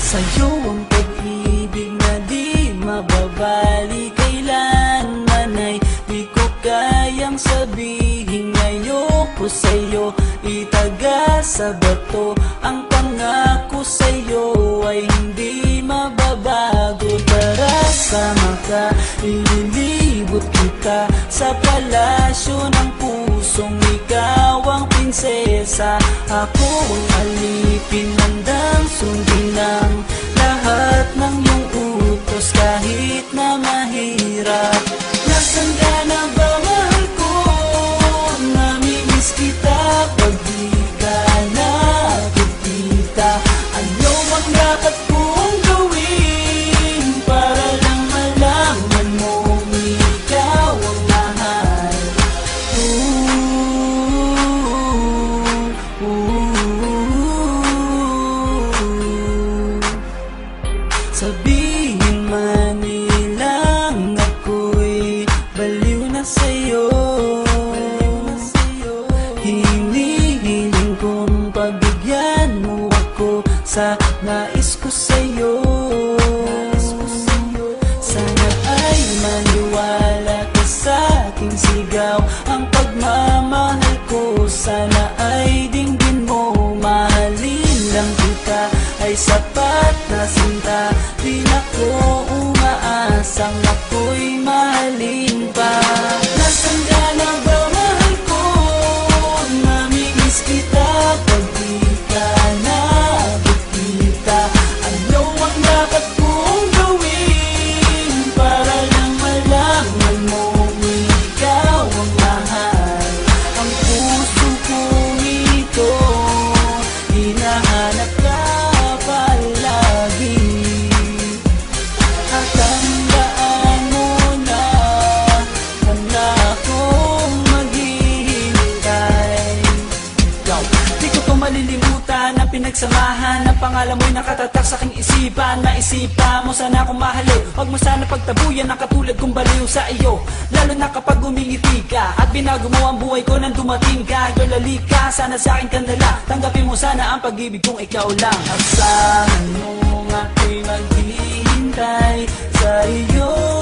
Sa'yo ang pag-ibig na di mababalik. Kailanman ay di ko kayang sabihin ngayon Ayoko sa'yo. Itaga sa bato Ang pangako sa'yo ay hindi mababago. Tara sama ka, ililibot kita Sa palasyo ng pusong ikaw prinsesa. Ako ang alipin handang sundin Sabihin man ako'y baliw na sa'yo. Hinihiling kong pabigyan mo ako sa nais ko sa'yo umaasang ako'y mahalin malilimutan ang pinagsamahan Ang pangalan mo'y nakatatak sa aking isipan. Maisipa mo sana akong mahalin Huwag mo sana pagtabuyan ang katulad kong baliw sa iyo. Lalo na kapag umingiti ka At binago mo ang buhay ko nang dumating ka. Girl, halika, sana sa akin kandala Tanggapin mo sana ang pag-ibig kong ikaw lang. Asahan mo ako'y maghihintay sa iyo